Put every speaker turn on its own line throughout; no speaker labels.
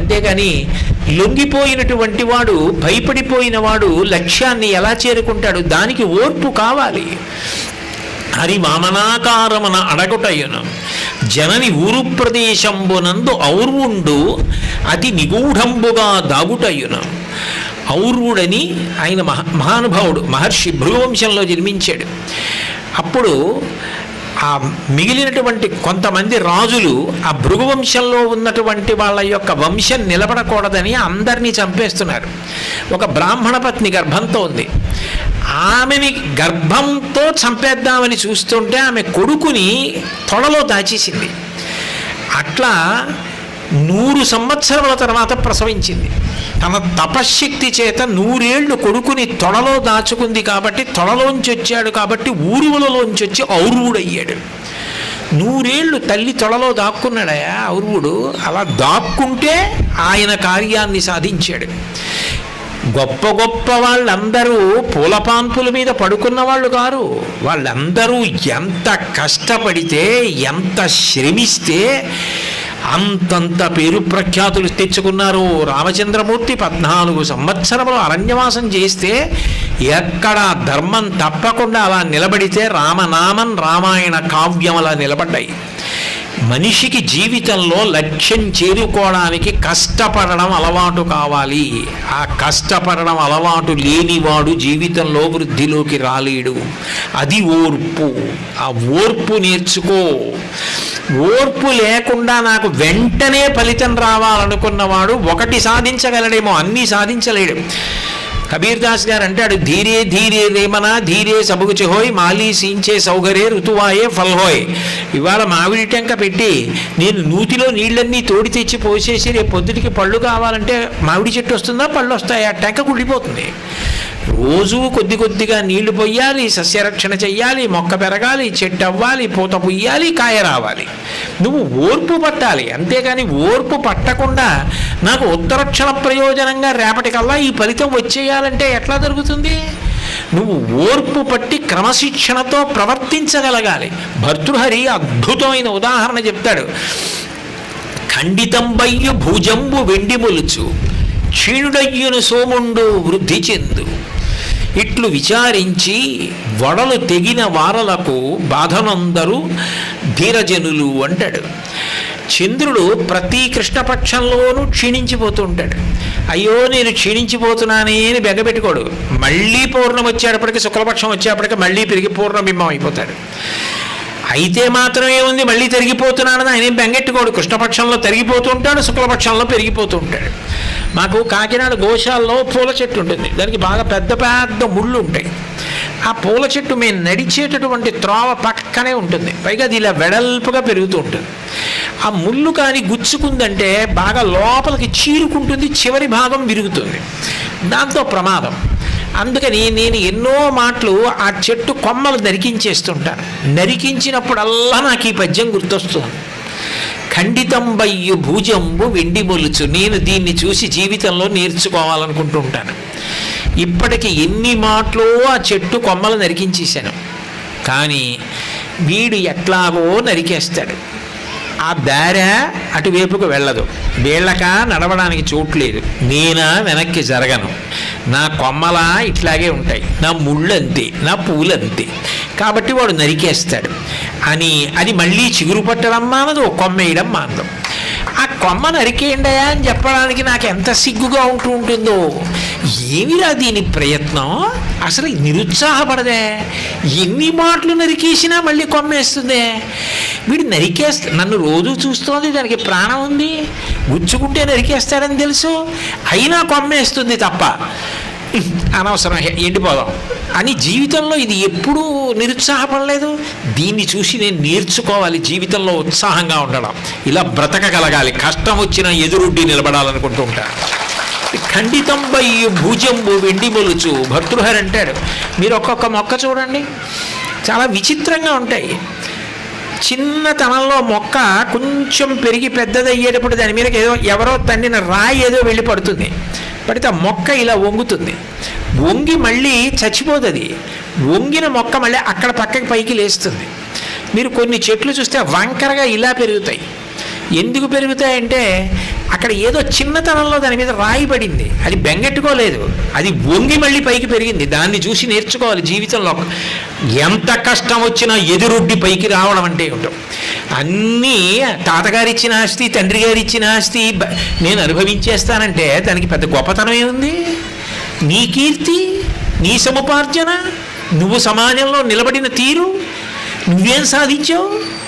అంతేగాని లొంగిపోయినటువంటి వాడు భయపడిపోయిన వాడు లక్ష్యాన్ని ఎలా చేరుకుంటాడు? దానికి ఓర్పు కావాలి. హరి వామనాకారమున అడగుటయును జనని ఊరు ప్రదేశంబునందు ఔర్వుండు అతి నిగూఢంబుగా దాగుటయును. ఔర్వుడని ఆయన మహా మహానుభావుడు మహర్షి భృగువంశంలో జన్మించాడు. అప్పుడు ఆ మిగిలినటువంటి కొంతమంది రాజులు ఆ భృగువంశంలో ఉన్నటువంటి వాళ్ళ యొక్క వంశం నిలబడకూడదని అందరినీ చంపేస్తున్నారు. ఒక బ్రాహ్మణ పత్ని గర్భంతో ఉంది. ఆమెని గర్భంతో చంపేద్దామని చూస్తుంటే ఆమె కొడుకుని తొడలో దాచేసింది. అట్లా నూరు సంవత్సరముల తర్వాత ప్రసవించింది. తన తపశ్శక్తి చేత నూరేళ్ళు కొడుకుని తొడలో దాచుకుంది కాబట్టి తొడలోంచి వచ్చాడు కాబట్టి ఊరువులలోంచి వచ్చి ఔరువుడయ్యాడు. నూరేళ్ళు తల్లి తొడలో దాక్కున్నాడయా ఔరువుడు? అలా దాక్కుంటే ఆయన కార్యాన్ని సాధించాడు. గొప్ప గొప్ప వాళ్ళందరూ పూలపాన్పుల మీద పడుకున్న వాళ్ళు కారు. వాళ్ళందరూ ఎంత కష్టపడితే ఎంత శ్రమిస్తే అంతంత పేరు ప్రఖ్యాతులు తెచ్చుకున్నారు. రామచంద్రమూర్తి పద్నాలుగు సంవత్సరములు అరణ్యవాసం చేస్తే ఎక్కడ ధర్మం తప్పకుండా అలా నిలబడితే రామనామం రామాయణ కావ్యం అలా నిలబడ్డాయి. మనిషికి జీవితంలో లక్ష్యం చేరుకోవడానికి కష్టపడడం అలవాటు కావాలి. ఆ కష్టపడడం అలవాటు లేనివాడు జీవితంలో వృద్ధిలోకి రాలేడు. అది ఓర్పు. ఆ ఓర్పు నేర్చుకో. ఓర్పు లేకుండా నాకు వెంటనే ఫలితం రావాలనుకున్నవాడు ఒకటి సాధించగలడేమో అన్నీ సాధించలేడు. కబీర్ దాస్ గారు అంటాడు ధీరే ధీరే రేమన ధీరే సబుగుచిహోయ్ మాలీ సీంచే సౌగరే ఋతువాయే ఫల్హోయ్ ఇవాళ మామిడి టెంక పెట్టి నేను నూతిలో నీళ్ళన్నీ తోడి తెచ్చి పోసేసి రేపు పొద్దుటికి పళ్ళు కావాలంటే మామిడి చెట్టు వస్తుందా పళ్ళు వస్తాయి? ఆ టెంక కుళ్ళిపోతుంది. రోజు కొద్ది కొద్దిగా నీళ్ళు పొయ్యాలి సస్యరక్షణ చెయ్యాలి మొక్క పెరగాలి చెట్టు అవ్వాలి పూత పుయ్యాలి కాయ రావాలి. నువ్వు ఓర్పు పట్టాలి. అంతేగాని ఓర్పు పట్టకుండా నాకు ఉత్తరక్షణ ప్రయోజనంగా రేపటికల్లా ఈ ఫలితం వచ్చేయాలంటే ఎట్లా జరుగుతుంది? నువ్వు ఓర్పు పట్టి క్రమశిక్షణతో ప్రవర్తించగలగాలి. భర్తృహరి అద్భుతమైన ఉదాహరణ చెప్తాడు. ఖండితంబయ్యు భుజంబు వెండి మొలుచు క్షీణుడయ్యును సోముండు వృద్ధి చెందు. ఇట్లు విచారించి వడలు తెగిన వారలకు బాధనందరూ ధీరజనులు అంటాడు. చంద్రుడు ప్రతి కృష్ణపక్షంలోనూ క్షీణించిపోతూ ఉంటాడు అయ్యో నేను క్షీణించిపోతున్నానే అని బెగబెట్టుకోడు. మళ్ళీ పూర్ణం వచ్చేటప్పటికి శుక్లపక్షం వచ్చేటప్పటికి మళ్ళీ పెరిగి పూర్ణబింబం అయిపోతాడు. అయితే మాత్రమే ఉంది మళ్ళీ తరిగిపోతున్నాడని ఆయన బెంగెట్టుకోడు. కృష్ణపక్షంలో తరిగిపోతూ ఉంటాడు శుక్లపక్షంలో పెరిగిపోతూ ఉంటాడు మాకు కాకినాడ గోశాలలో పూల చెట్టు ఉంటుంది. దానికి బాగా పెద్ద పెద్ద ముళ్ళు ఉంటాయి. ఆ పూల చెట్టు మేము నడిచేటటువంటి త్రోవ పక్కనే ఉంటుంది. పైగా అది ఇలా వెడల్పుగా పెరుగుతూ ఉంటుంది. ఆ ముళ్ళు కానీ గుచ్చుకుందంటే బాగా లోపలికి చీరుకుంటుంది చివరి భాగం విరుగుతుంది. దాంతో ప్రమాదం. అందుకని నేను ఎన్నో మాటలు ఆ చెట్టు కొమ్మలు నరికించేస్తుంటాను. నరికించినప్పుడల్లా నాకు ఈ పద్యం గుర్తొస్తుంది. ఖండితంబయ్యు భూజంబు వెండి మొలుచు. నేను దీన్ని చూసి జీవితంలో నేర్చుకోవాలనుకుంటూ ఉంటాను ఇప్పటికి ఎన్ని మాటలు ఆ చెట్టు కొమ్మలు నరికించేశాను. కానీ వీడు ఎట్లాగో నరికేస్తాడు. ఆ దార అటువైపుకు వెళ్ళదు. వీళ్ళక నడవడానికి చోటు లేదు. నేనా వెనక్కి జరగను. నా కొమ్మలా ఇట్లాగే ఉంటాయి. నా ముళ్ళు అంతే నా పూలు అంతే కాబట్టి వాడు నరికేస్తాడు. అని అది మళ్ళీ చిగురు పట్టడం మానదు కొమ్మ వేయడం మానదు ఆ కొమ్మ నరికేయండియా అని చెప్పడానికి నాకు ఎంత సిగ్గుగా ఉంటూ ఉంటుందో. ఏమిరా దీని ప్రయత్నం? అసలు నిరుత్సాహపడదే. ఎన్ని మాటలు నరికేసినా మళ్ళీ కొమ్మేస్తుందే. వీడు నరికేస్తా నన్ను రోజు చూస్తోంది దానికి ప్రాణం ఉంది. గుచ్చుకుంటే నరికేస్తాడని తెలుసు. అయినా కొమ్మేస్తుంది తప్ప. అనవసరం ఎండిపోదాం. అని జీవితంలో ఇది ఎప్పుడూ నిరుత్సాహపడలేదు. దీన్ని చూసి నేను నేర్చుకోవాలి జీవితంలో ఉత్సాహంగా ఉండడం. ఇలా బ్రతకగలగాలి. కష్టం వచ్చిన ఎదురుడ్డి నిలబడాలనుకుంటూ ఉంటాను ఖండితం బై భుజంబు వెండి మొలుచు. భర్తృహరి అంటాడు మీరు ఒక్కొక్క మొక్క చూడండి. చాలా విచిత్రంగా ఉంటాయి. చిన్నతనంలో మొక్క కొంచెం పెరిగి పెద్దదయ్యేటప్పుడు దాని మీద ఏదో ఎవరో తన్నిన రాయి ఏదో వెళ్ళి పడుతుంది. పడితే ఆ మొక్క ఇలా వంగుతుంది. వంగి మళ్ళీ చచ్చిపోతుంది. వంగిన మొక్క మళ్ళీ అక్కడ పక్కకి పైకి లేస్తుంది. మీరు కొన్ని చెట్లు చూస్తే వంకరగా ఇలా పెరుగుతాయి. ఎందుకు పెరుగుతాయంటే అక్కడ ఏదో చిన్నతనంలో దాని మీద రాయిపడింది అది బెంగెట్టుకోలేదు. అది వంగి మళ్ళీ పైకి పెరిగింది. దాన్ని చూసి నేర్చుకోవాలి జీవితంలో. ఎంత కష్టం వచ్చినా ఎదురొడ్డి పైకి రావడం అంటే ఏమిటో. అన్నీ తాతగారు ఇచ్చిన ఆస్తి తండ్రి గారు ఇచ్చిన ఆస్తి నేను అనుభవించేస్తానంటే దానికి పెద్ద గొప్పతనం ఏముంది? నీ కీర్తి నీ సముపార్జన నువ్వు సమాజంలో నిలబడిన తీరు నువ్వేం సాధించావు?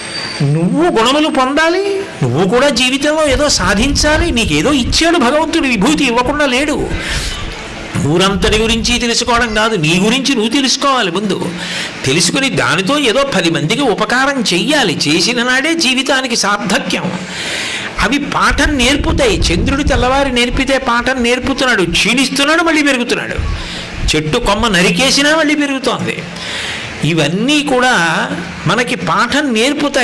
నువ్వు గుణములు పొందాలి నువ్వు కూడా జీవితంలో ఏదో సాధించాలి నీకేదో ఇచ్చాడు భగవంతుడు విభూతి ఇవ్వకుండా లేడు. ఊరంతటి గురించి తెలుసుకోవడం కాదు నీ గురించి నువ్వు తెలుసుకోవాలి ముందు. తెలుసుకుని దానితో ఏదో పది మందికి ఉపకారం చెయ్యాలి చేసిన నాడే జీవితానికి సార్థక్యం. అవి పాఠం నేర్పుతాయి. చంద్రుడు తెల్లవారి నేర్పితే పాఠం నేర్పుతున్నాడు క్షీణిస్తున్నాడు మళ్ళీ పెరుగుతున్నాడు. చెట్టు కొమ్మ నరికేసినా మళ్ళీ పెరుగుతోంది. ఇవన్నీ కూడా మనకి పాఠం నేర్పుతాయి.